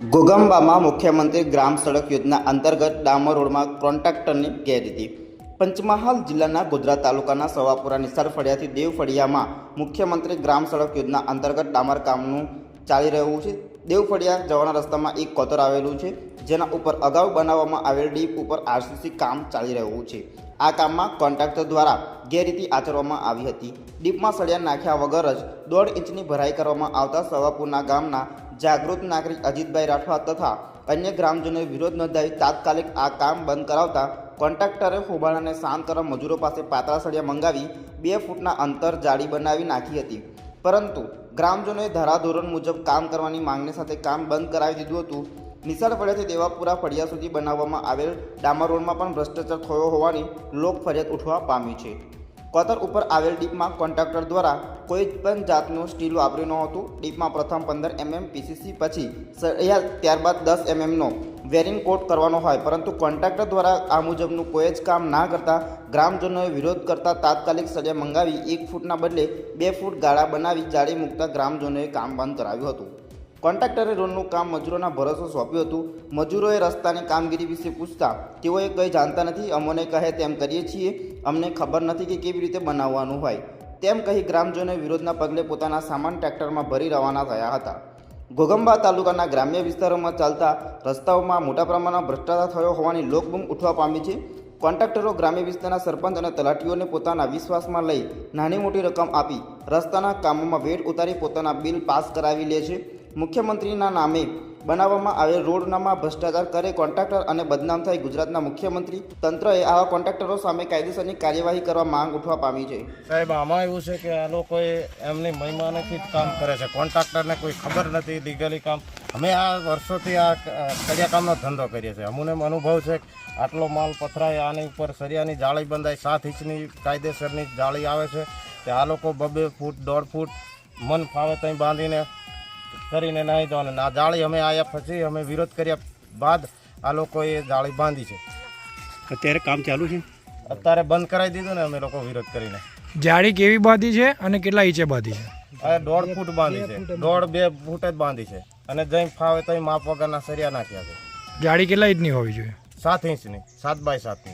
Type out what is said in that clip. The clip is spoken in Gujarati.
ગોગંબામાં મુખ્યમંત્રી ગ્રામ સડક યોજના અંતર્ગત ડામર રોડમાં કોન્ટ્રાક્ટરની ગેરરીતિ પંચમહાલ જિલ્લાના ગોધરા તાલુકાના સવાપુરા નિસાર ફળિયાથી દેવ મુખ્યમંત્રી ગ્રામ સડક યોજના અંતર્ગત ડામર કામનું ચાલી રહ્યું છે. દેવ ફળિયા જવાના રસ્તામાં એક કોતર આવેલું છે, જેના ઉપર અગાઉ બનાવવામાં આવેલ ડીપ ઉપર આરસીસી કામ ચાલી રહ્યું છે. આ કામમાં કોન્ટ્રાક્ટર દ્વારા ગેરરીતિ આચરવામાં આવી હતી. ડીપમાં સળિયા નાખ્યા વગર જ દોઢ ઇંચની ભરાઈ કરવામાં આવતા સવાપુરના ગામના જાગૃત નાગરિક અજીતભાઈ રાઠવા તથા અન્ય ગ્રામજનોએ વિરોધ નોંધાવી તાત્કાલિક આ કામ બંધ કરાવતા કોન્ટ્રાક્ટરે હોબાળાને શાંત કરવા મજૂરો પાસે પાતળા સળિયા મંગાવી બે ફૂટના અંતર જાળી બનાવી નાખી હતી. પરંતુ ગ્રામજનોએ ધારાધોરણ મુજબ કામ કરવાની માંગણી સાથે કામ બંધ કરાવી દીધું હતું. નિશાળ ફળિયાથી દેવાપુરા ફળિયા સુધી બનાવવામાં આવેલ ડામર રોડમાં પણ ભ્રષ્ટાચાર થયો હોવાની લોક ફરિયાદ ઉઠવા પામી છે. કોતર ઉપર આવેલ ડીપમાં કોન્ટ્રાક્ટર દ્વારા કોઈ પણ જાતનું સ્ટીલ વાપર્યું ન હતું ડીપમાં પ્રથમ પંદર એમએમ પીસીસી પછી ત્યારબાદ દસ એમએમનો વેરિંગ કોટ કરવાનો હોય. પરંતુ કોન્ટ્રાક્ટર દ્વારા આ મુજબનું કોઈ જ કામ ના કરતા ગ્રામજનોએ વિરોધ કરતા તાત્કાલિક સજા મંગાવી એક ફૂટના બદલે બે ફૂટ ગાળા બનાવી જાળી મૂકતા ગ્રામજનોએ કામ બંધ કરાવ્યું હતું. કોન્ટ્રાક્ટરે રોડનું કામ મજૂરોના ભરોસો સોંપ્યું હતું. મજૂરોએ રસ્તાની કામગીરી વિશે પૂછતા તેઓએ કંઈ જાણતા નથી. અમોને કહે, તેમ કરીએ છીએ. અમને ખબર નથી કે કેવી રીતે બનાવવાનું હોય. તેમ કહી ગ્રામજનોએ વિરોધના પગલે પોતાના સામાન ટ્રેક્ટરમાં ભરી રવાના થયા હતા. ઘોગંબા તાલુકાના ગ્રામ્ય વિસ્તારોમાં ચાલતા રસ્તાઓમાં મોટા પ્રમાણમાં ભ્રષ્ટાચાર થયો હોવાની લોકબૂમ ઉઠવા પામી છે. કોન્ટ્રાક્ટરો ગ્રામ્ય વિસ્તારના સરપંચ અને તલાટીઓને પોતાના વિશ્વાસમાં લઈ નાની મોટી રકમ આપી રસ્તાના કામોમાં વેટ ઉતારી પોતાના બિલ પાસ કરાવી લે છે. મુખ્યમંત્રીના નામે બનાવવામાં આવેલ રોડનામાં ભ્રષ્ટાચાર કરે કોન્ટ્રાક્ટર અને બદનામ થાય ગુજરાતના મુખ્યમંત્રી તંત્રએ આવા કોન્ટ્રાક્ટરો સામે કાયદેસરની કાર્યવાહી કરવા માંગ ઉઠવા પામી છે. સાહેબ, આમાં એવું છે કે આ લોકોએ એમની મહિમાનથી જ કામ કરે છે. કોન્ટ્રાક્ટરને કોઈ ખબર નથી લીગલી કામ. અમે આ વર્ષોથી આ કડિયા કામનો ધંધો કરીએ છીએ. અમને અનુભવ છે આટલો માલ પથરાય, આની ઉપર સરિયાની જાળી બંધાય, સાત ઇંચની કાયદેસરની જાળી આવે છે. તે આ લોકો બબે ફૂટ, દોઢ ફૂટ મન ફાવે ત્યાં બાંધીને કરીને નાહી જવાનું આ જાળી અમે આવ્યા પછી અમે વિરોધ કર્યા બાદ આ લોકોએ જાળી બાંધી છે. અત્યારે કામ ચાલુ છે? અત્યારે બંધ કરાવી દીધું ને અમે લોકો વિરોધ કરીને. જાળી કેવી બાંધી છે અને કેટલા ઈંચે બાંધી છે? આ દોઢ ફૂટ બાંધી છે. દોઢ બે ફૂટ જ બાંધી છે. અને જઈ ફાવે તો માપ વગરના સરિયા નાખ્યા છે. જાળી કેટલા ઇંચની હોવી જોઈએ? સાત ઇંચની. સાત બાય સાતની.